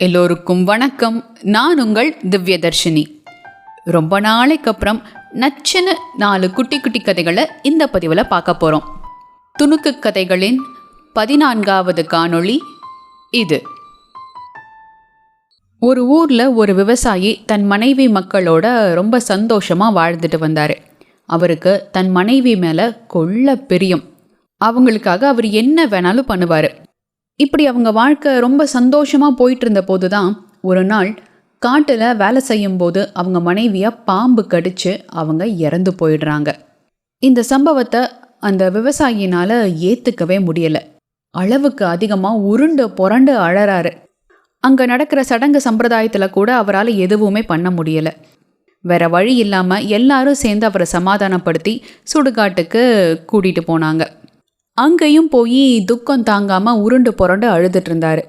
எல்லோருக்கும் வணக்கம். நான் உங்கள் திவ்யதர்ஷினி. ரொம்ப நாளைக்கு அப்புறம் நச்சுன்னு நாலு குட்டி குட்டி கதைகளை இந்த பதிவில் பார்க்க போகிறோம் துணுக்கு கதைகளின் பதினான்காவது காணொளி இது. ஒரு ஊரில் ஒரு விவசாயி தன் மனைவி மக்களோட ரொம்ப சந்தோஷமாக வாழ்ந்துட்டு வந்தார். அவருக்கு தன் மனைவி மேலே கொள்ள பிரியம். அவங்களுக்காக அவர் என்ன வேணாலும் பண்ணுவார். இப்படி அவங்க வாழ்க்கை ரொம்ப சந்தோஷமாக போயிட்டு இருந்த போது தான் ஒரு நாள் காட்டில் வேலை செய்யும்போது அவங்க மனைவியை பாம்பு கடித்து அவங்க இறந்து போயிடுறாங்க. இந்த சம்பவத்தை அந்த விவசாயினால் ஏற்றுக்கவே முடியலை. அளவுக்கு அதிகமாக உருண்டு புரண்டு அழறாரு. அங்கே நடக்கிற சடங்கு சம்பிரதாயத்தில் கூட அவரால் எதுவுமே பண்ண முடியலை. வேற வழி இல்லாமல் எல்லாரும் சேர்ந்து அவரை சமாதானப்படுத்தி சுடுகாட்டுக்கு கூட்டிகிட்டு போனாங்க. அங்கேயும் போய் துக்கம் தாங்காமல் உருண்டு புரண்டு அழுதுட்டு இருந்தாரு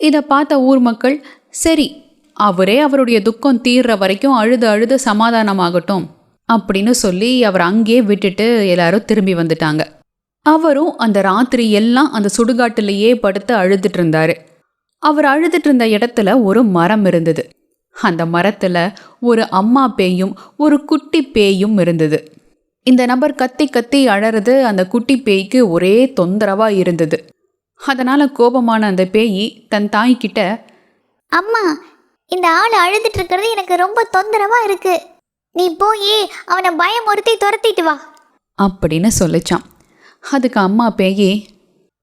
இதை பார்த்த ஊர் மக்கள் சரி அவரே அவருடைய துக்கம் தீர்ற வரைக்கும் அழுது அழுது சமாதானமாகட்டும் அப்படின்னு சொல்லி அவர் அங்கேயே விட்டுட்டு எல்லாரும் திரும்பி வந்துட்டாங்க. அவரும் அந்த ராத்திரி எல்லாம் அந்த சுடுகாட்டிலேயே படுத்து அழுதுட்டு இருந்தாரு அவர் அழுதுட்டு இருந்த இடத்துல ஒரு மரம் இருந்தது. அந்த மரத்தில் ஒரு அம்மா பேயும் ஒரு குட்டி பேயும் இருந்தது. இந்த நபர் கத்தி கத்தி அழறது அந்த குட்டி பேய்க்கு ஒரே தொந்தரவா இருந்தது. அதனால கோபமான அந்த பேய் தன் தாய்கிட்ட அம்மா இந்த ஆள் அழுதுட்டு இருக்கிறது எனக்கு ரொம்ப தொந்தரவா இருக்கு. நீ போய் அவனை பயமுறுத்தி துரத்திட்டு வா. அப்படின்னு சொல்லிச்சான். அதுக்கு அம்மா பேயி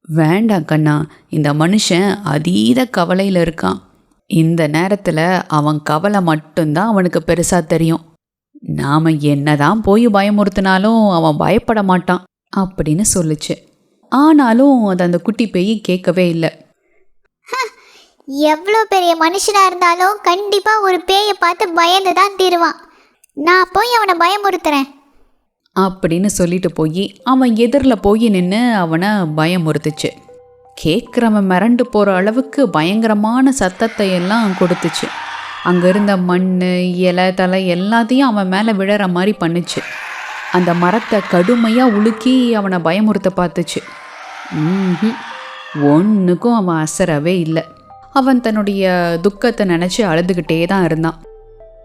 வேண்டாம் கண்ணா இந்த மனுஷன் அதீத கவலையில் இருக்கான். இந்த நேரத்தில் அவன் கவலை மட்டும்தான் அவனுக்கு பெருசாக தெரியும். நாம் என்னதான் போய் பயமுறுத்தினாலும் அவன் பயப்பட மாட்டான் அப்படின்னு சொல்லுச்சு. ஆனாலும் அது அந்த குட்டி பேய் கேட்கவே இல்லை. எவ்வளோ பெரிய மனுஷனா இருந்தாலும் கண்டிப்பா ஒரு பேயை பார்த்து பயந்து தான் தீருவான். நான் போய் அவனை பயமுறுத்துறேன். அப்படின்னு சொல்லிட்டு போய் அவன் எதிரில் போய் நின்று அவனை பயமுறுத்துச்சு. கேட்குறவன் மிரண்டு போகிற அளவுக்கு பயங்கரமான சத்தத்தை எல்லாம் கொடுத்துச்சு. அங்கே இருந்த மண் இலை தலை எல்லாத்தையும் அவன் மேலே விழற மாதிரி பண்ணுச்சு. அந்த மரத்தை கடுமையாக உலுக்கி அவனை பயமுறுத்த பார்த்துச்சு. ஒன்றுக்கும் அவன் அசரவே இல்லை. அவன் தன்னுடைய துக்கத்தை நினச்சி அழுதுகிட்டே தான் இருந்தான்.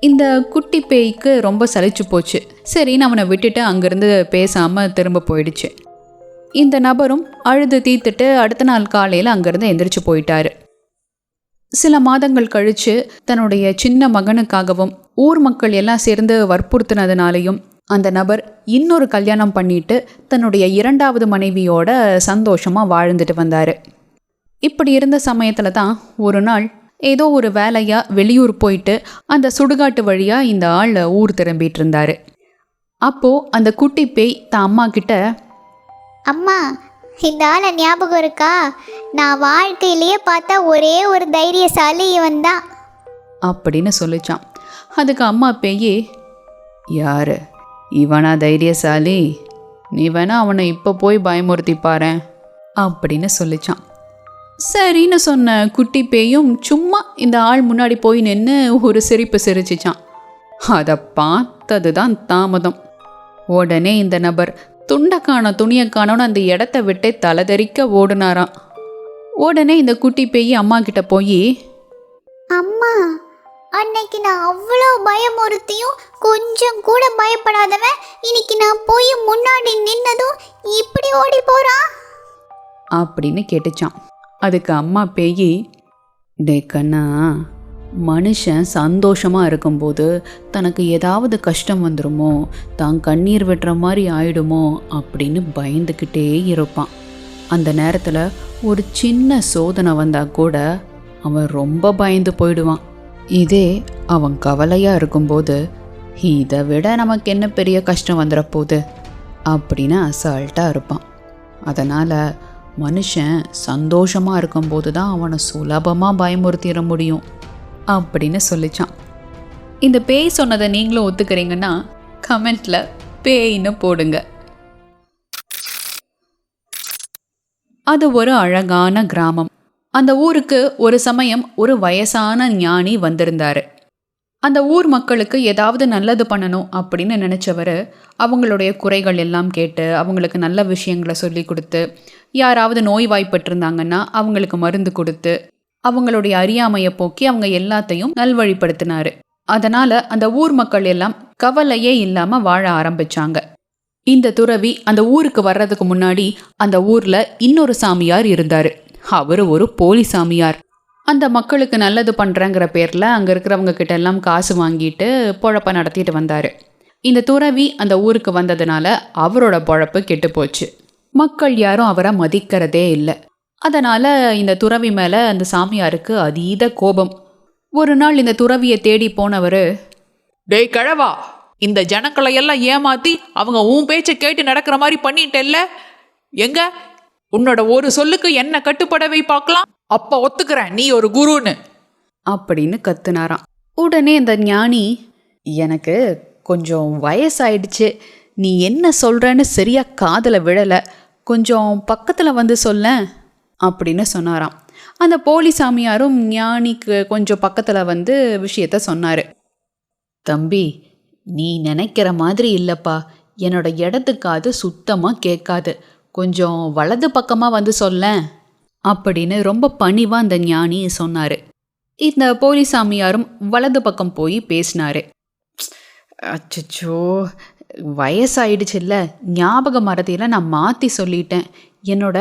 இந்த குட்டி பேய்க்கு ரொம்ப சலிச்சு போச்சு. சரின்னு அவனை விட்டுட்டு அங்கேருந்து பேசாமல் திரும்ப போயிடுச்சு. இந்த நபரும் அழுது தீர்த்துட்டு அடுத்த நாள் காலையில் அங்கேருந்து எந்திரிச்சு போயிட்டாரு. சில மாதங்கள் கழித்து தன்னுடைய சின்ன மகனுக்காகவும் ஊர் மக்கள் எல்லாம் சேர்ந்து வற்புறுத்தினதுனாலையும் அந்த நபர் இன்னொரு கல்யாணம் பண்ணிட்டு தன்னுடைய இரண்டாவது மனைவியோட சந்தோஷமாக வாழ்ந்துட்டு வந்தார். இப்படி இருந்த சமயத்தில் தான் ஒரு நாள் ஏதோ ஒரு வேலையாக வெளியூர் போயிட்டு அந்த சுடுகாட்டு வழியாக இந்த ஆள் ஊர் திரும்பிட்டு இருந்தார். அப்போது அந்த குட்டி பேய் தான் அம்மா கிட்ட அம்மா இந்த ஆளை ஞாபகம் இருக்கா? நான் வாழ்க்கையிலேயே பார்த்தா ஒரே ஒரு தைரியசாலி இவன் தான் அப்படின்னு சொல்லிச்சான். அதுக்கு அம்மா பேயே யாரு? இவனா தைரியசாலி? நீ வேணா அவனை இப்போ போய் பயமுறுத்தி பாரு அப்படின்னு சொல்லிச்சான். சரின்னு சொன்ன குட்டி பேயும் சும்மா இந்த ஆள் முன்னாடி போய் நின்று ஒரு சிரிப்பு சிரிச்சிச்சான். அதை பார்த்தது தான் தாமதம். உடனே இந்த நபர் துண்டை காண துணியை காணோன்னு அந்த இடத்த விட்டே தலைதெறிக்க ஓடுனாராம். உடனே இந்த குட்டி பேய் அம்மா கிட்ட போய் அம்மா அன்னைக்கு நான் அவ்வளோ பயமுறுத்தியும் கொஞ்சம் கூட பயப்படாதவன். இன்னைக்கு நான் போய் முன்னாடி நின்னதும் இப்படி ஓடி போறான் அப்படின்னு கேட்டுச்சான் அதுக்கு அம்மா பேயி டே கண்ணா மனுஷன் சந்தோஷமாக இருக்கும்போது தனக்கு ஏதாவது கஷ்டம் வந்துருமோ தான் கண்ணீர் வெட்டுற மாதிரி ஆயிடுமோ அப்படின்னு பயந்துக்கிட்டே இருப்பான். அந்த நேரத்தில் ஒரு சின்ன சோதனை வந்தால் கூட அவன் ரொம்ப பயந்து போயிடுவான். இதே அவன் கவலையாக இருக்கும்போது இதை விட நமக்கு என்ன பெரிய கஷ்டம் வந்துடப்போகுது அப்படின்னு அசால்ட்டாக இருப்பான். அதனால் மனுஷன் சந்தோஷமாக இருக்கும்போது தான் அவனை சுலபமாக பயமுறுத்திட முடியும். அப்படின்னு சொல்லிச்சான். இந்த பேய் சொன்னதை நீங்களும் ஒத்துக்கிறீங்கன்னா கமெண்ட்ல பேயின்னு போடுங்க. அது ஒரு அழகான கிராமம். அந்த ஊருக்கு ஒரு சமயம் ஒரு வயசான ஞானி வந்திருந்தாரு. அந்த ஊர் மக்களுக்கு ஏதாவது நல்லது பண்ணணும் அப்படின்னு நினச்சவர் அவங்களுடைய குறைகள் எல்லாம் கேட்டு அவங்களுக்கு நல்ல விஷயங்களை சொல்லி கொடுத்து யாராவது நோய்வாய்ப்பட்டிருந்தாங்கன்னா அவங்களுக்கு மருந்து கொடுத்து அவங்களுடைய அறியாமையை போக்கி அவங்க எல்லாத்தையும் நல்வழிப்படுத்தினாரு. அதனால அந்த ஊர் மக்கள் எல்லாம் கவலையே இல்லாம வாழ ஆரம்பிச்சாங்க. இந்த துறவி அந்த ஊருக்கு வர்றதுக்கு முன்னாடி அந்த ஊர்ல இன்னொரு சாமியார் இருந்தாரு. அவரு ஒரு போலி சாமியார். அந்த மக்களுக்கு நல்லது பண்றேங்கிற பேர்ல அங்க இருக்கிறவங்க கிட்ட எல்லாம் காசு வாங்கிட்டு பொழப்ப நடத்திட்டு வந்தாரு. இந்த துறவி அந்த ஊருக்கு வந்ததுனால அவரோட பொழப்பு கெட்டு போச்சு. மக்கள் யாரும் அவரை மதிக்கிறதே இல்லை. அதனால இந்த துறவி மேல அந்த சாமியாருக்கு அதீத கோபம். ஒரு நாள் இந்த துறவியை தேடி போனவர் டேய் கழவா இந்த ஜனங்களை எல்லாம் ஏமாத்தி அவங்க உன் பேச்சை கேட்டு நடக்கிற மாதிரி பண்ணிட்டல்ல? எங்க? உன்னோட ஒரு சொல்லுக்கு என்ன கட்டுப்படவை பார்க்கலாம். அப்ப ஒத்துக்கிறேன் நீ ஒரு குருன்னு. அப்படின்னு கத்துனாராம். உடனே இந்த ஞானி எனக்கு கொஞ்சம் வயசாயிடுச்சு. நீ என்ன சொல்றன்னு சரியா காதில் விழலை. கொஞ்சம் பக்கத்தில் வந்து சொல்லேன். அப்படின்னு சொன்னாராம். அந்த போலி சாமியாரும் ஞானிக்கு கொஞ்சம் பக்கத்தில் வந்து விஷயத்த சொன்னார். தம்பி நீ நினைக்கிற மாதிரி இல்லைப்பா. என்னோட இடது காது சுத்தமாக கேட்காது. கொஞ்சம் வலது பக்கமாக வந்து சொல்லேன். அப்படின்னு ரொம்ப பணிவாக அந்த ஞானி சொன்னார். இந்த போலி சாமியாரும் வலது பக்கம் போய் பேசினாரு. அச்சச்சோ வயசாயிடுச்சுல்ல. ஞாபக மறதியில் நான் மாற்றி சொல்லிட்டேன். என்னோட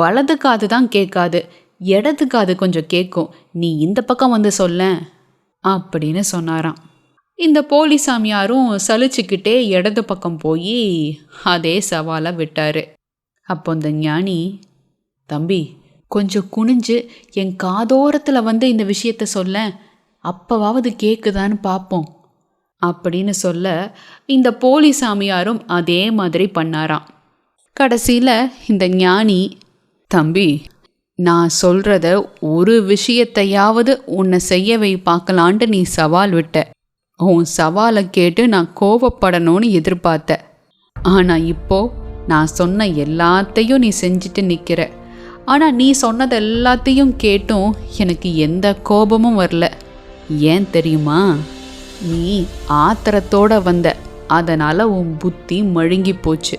வலது காது தான் கேட்காது இடது காது கொஞ்சம் கேட்கும். நீ இந்த பக்கம் வந்து சொல்லேன் அப்படின்னு சொன்னாராம். இந்த போலி சாமியாரும் சலிச்சுக்கிட்டே இடது பக்கம் போய் அதே சவாலை விட்டாரு. அப்போ இந்த ஞானி தம்பி கொஞ்சம் குனிஞ்சு என் காதோரத்தில் வந்து இந்த விஷயத்த சொல்ல அப்பவாவது கேட்குதான்னு பார்ப்போம் அப்படின்னு சொல்ல இந்த போலி சாமியாரும் அதே மாதிரி பண்ணாராம். கடைசியில் இந்த ஞானி தம்பி நான் சொல்கிறத ஒரு விஷயத்தையாவது உன்னை செய்ய வை பார்க்கலான்ட்டு நீ சவால் விட்ட. உன் சவாலை கேட்டு நான் கோவப்படணும்னு எதிர்பார்த்த. ஆனால் இப்போ நான் சொன்ன எல்லாத்தையும் நீ செஞ்சுட்டு நிற்கிற ஆனால் நீ சொன்னது எல்லாத்தையும் கேட்டும் எனக்கு எந்த கோபமும் வரல. ஏன் தெரியுமா? நீ ஆத்திரத்தோட வந்த. அதனால் உன் புத்தி மழுங்கி போச்சு.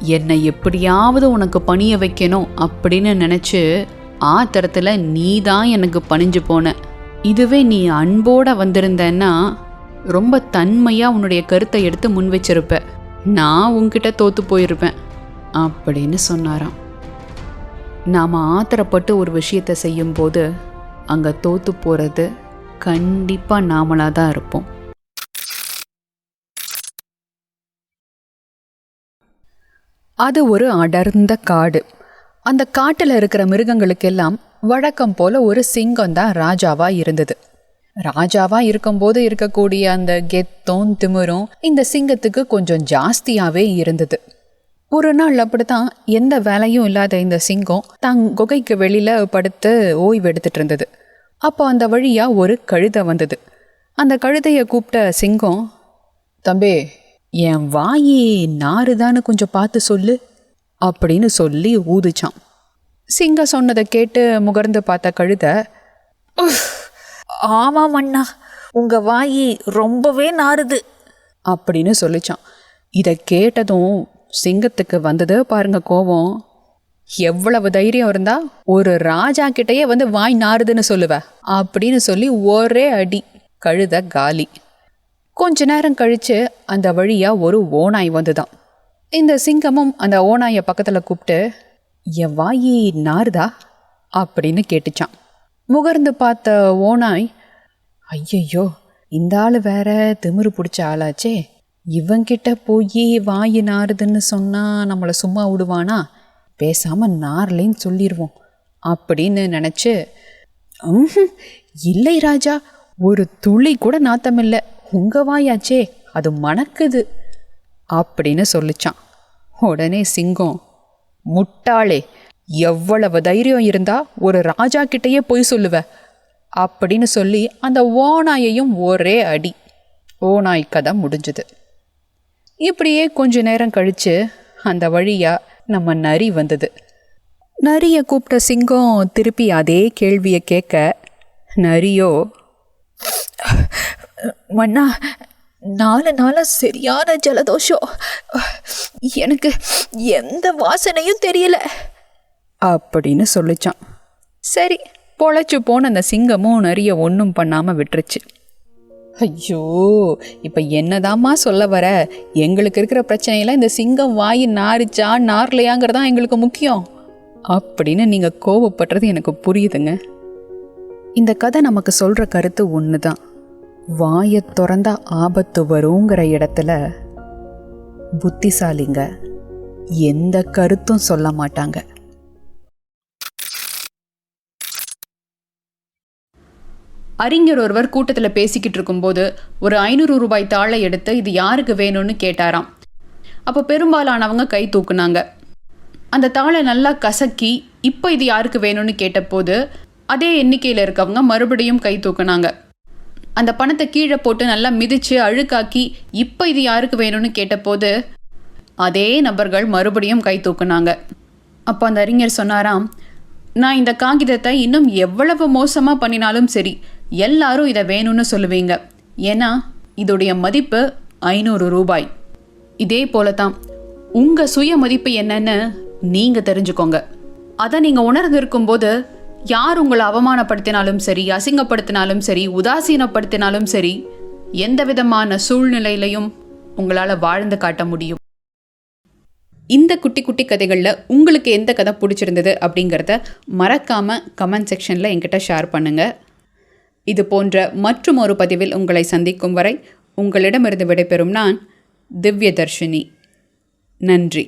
என்னை எப்படியாவது உனக்கு பணிய வைக்கணும் அப்படின்னு நினச்சி ஆத்திரத்தில் நீ தான் எனக்கு பணிஞ்சு போன. இதுவே நீ அன்போட வந்திருந்தேன்னா ரொம்ப தன்மையாக உன்னுடைய கருத்தை எடுத்து முன் வச்சிருப்ப. நான் உன்கிட்ட தோத்து போயிருப்பேன் அப்படின்னு சொன்னாராம். நாம் ஆத்திரப்பட்டு ஒரு விஷயத்தை செய்யும்போது அங்கே தோத்து போகிறது கண்டிப்பாக நாமளாக தான் இருப்போம். அது ஒரு அடர்ந்த காடு. அந்த காட்டில் இருக்கிற மிருகங்களுக்கெல்லாம் வழக்கம் போல ஒரு சிங்கம் தான் ராஜாவா இருந்தது. ராஜாவா இருக்கும்போது இருக்கக்கூடிய அந்த கெத்தும் திமிரும் இந்த சிங்கத்துக்கு கொஞ்சம் ஜாஸ்தியாவே இருந்தது. ஒரு நாள் அப்படித்தான் எந்த வேலையும் இல்லாத இந்த சிங்கம் தன் குகைக்கு வெளியில படுத்து ஓய்வு எடுத்துட்டு இருந்தது. அப்போ அந்த வழியா ஒரு கழுதை வந்தது. அந்த கழுதையை கூப்பிட்ட சிங்கம் தம்பி என் வாயி நாறுதான்னு கொஞ்சம் பார்த்து சொல்லு அப்படின்னு சொல்லி ஊதுச்சான். சிங்கம் சொன்னதை கேட்டு முகர்ந்து பார்த்த கழுதை ஆமாம் அண்ணா உங்க வாயி ரொம்பவே நாறுது அப்படின்னு சொல்லிச்சான். இதை கேட்டதும் சிங்கத்துக்கு வந்தது பாருங்க கோவம் எவ்வளவு தைரியம் இருந்தா ஒரு ராஜா கிட்டயே வந்து வாய் நாறுதுன்னு சொல்லுவ அப்படின்னு சொல்லி ஒரே அடி கழுத காலி. கொஞ்ச நேரம் கழிச்சு அந்த வழியா ஒரு ஓநாய் வந்துதான். இந்த சிங்கமும் அந்த ஓநாயை பக்கத்துல கூப்பிட்டு என் வாயி நாறுதா? அப்படின்னு கேட்டுச்சான். முகர்ந்து பார்த்த ஓநாய் ஐயையோ இந்த ஆள் வேற திமிரு பிடிச்ச ஆளாச்சே. இவங்கிட்ட போய் வாயி நாறுதுன்னு சொன்னால் நம்மளை சும்மா விடுவானா? பேசாமல் நார்லேன்னு சொல்லிடுவோம் அப்படின்னு நினச்சி இல்லை ராஜா ஒரு துளி கூட நாத்தமில்லை உங்க வாயாச்சே அது மணக்குது அப்படின்னு சொல்லிச்சான். உடனே சிங்கம் முட்டாளே எவ்வளவு தைரியம் இருந்தா ஒரு ராஜா கிட்டயே போய் சொல்லுவ அப்படின்னு சொல்லி அந்த ஓநாயையும் ஒரே அடி. ஓநாய் கதை முடிஞ்சுது. இப்படியே கொஞ்ச நேரம் கழிச்சு அந்த வழியா நம்ம நரி வந்தது. நரியை கூப்பிட்ட சிங்கம் திருப்பி அதே கேள்வியை கேட்க நரியோ மண்ணா நாலு நாளா சரியான ஜலதோஷம். எனக்கு எந்த வாசனையும் தெரியல. அப்படின்னு சொல்லிச்சான். சரி பொழைச்சு போன அந்த சிங்கமும் நிறைய ஒன்றும் பண்ணாமல் விட்டுருச்சு. ஐயோ இப்போ என்னதாம்மா சொல்ல வர? எங்களுக்கு இருக்கிற பிரச்சனையெல்லாம் இந்த சிங்கம் வாய் நாரிச்சா நார்லையாங்கிறது எங்களுக்கு முக்கியம். அப்படின்னு நீங்கள் கோவப்படுறது எனக்கு புரியுதுங்க. இந்த கதை நமக்கு சொல்கிற கருத்து ஒன்று தான் வாயை திறந்தா ஆபத்து வருங்கிற இடத்துல புத்திசாலிங்க. எந்த கருத்தும் சொல்ல மாட்டாங்க. அறிஞர் ஒருவர் கூட்டத்தில் பேசிக்கிட்டு இருக்கும்போது ஒரு ஐநூறு ரூபாய் தாளை எடுத்து இது யாருக்கு வேணும்னு கேட்டாராம். அப்போ பெரும்பாலானவங்க கை தூக்குனாங்க. அந்த தாளை நல்லா கசக்கி இப்போ இது யாருக்கு வேணும்னு கேட்டபோது அதே எண்ணிக்கையில் இருக்கவங்க மறுபடியும் கை தூக்குனாங்க. அந்த பணத்தை கீழே போட்டு நல்லா மிதிச்சு அழுக்காக்கி இப்போ இது யாருக்கு வேணும்னு கேட்டபோது அதே நபர்கள் மறுபடியும் கை தூக்குனாங்க. அப்போ அந்த அறிஞர் சொன்னாராம் நான் இந்த காகிதத்தை இன்னும் எவ்வளவு மோசமாக பண்ணினாலும் சரி எல்லாரும் இதை வேணும்னு சொல்லுவீங்க. ஏன்னா இதோடைய மதிப்பு ஐநூறு ரூபாய். இதே போல தான் உங்கள் சுய மதிப்பு என்னன்னு நீங்கள் தெரிஞ்சுக்கோங்க. அதை நீங்கள் உணர்ந்திருக்கும் போது யார் உங்களை அவமானப்படுத்தினாலும் சரி அசிங்கப்படுத்தினாலும் சரி உதாசீனப்படுத்தினாலும் சரி எந்த விதமான சூழ்நிலையிலையும் உங்களால் வாழ்ந்து காட்ட முடியும். இந்த குட்டி குட்டி கதைகளில் உங்களுக்கு எந்த கதை பிடிச்சிருந்தது அப்படிங்கிறத மறக்காமல் கமெண்ட் செக்ஷனில் என்கிட்ட ஷேர் பண்ணுங்கள் இது போன்ற மற்றும் ஒரு பதிவில் உங்களை சந்திக்கும் வரை உங்களிடமிருந்து விடைபெறும் நான் திவ்யதர்ஷினி. நன்றி.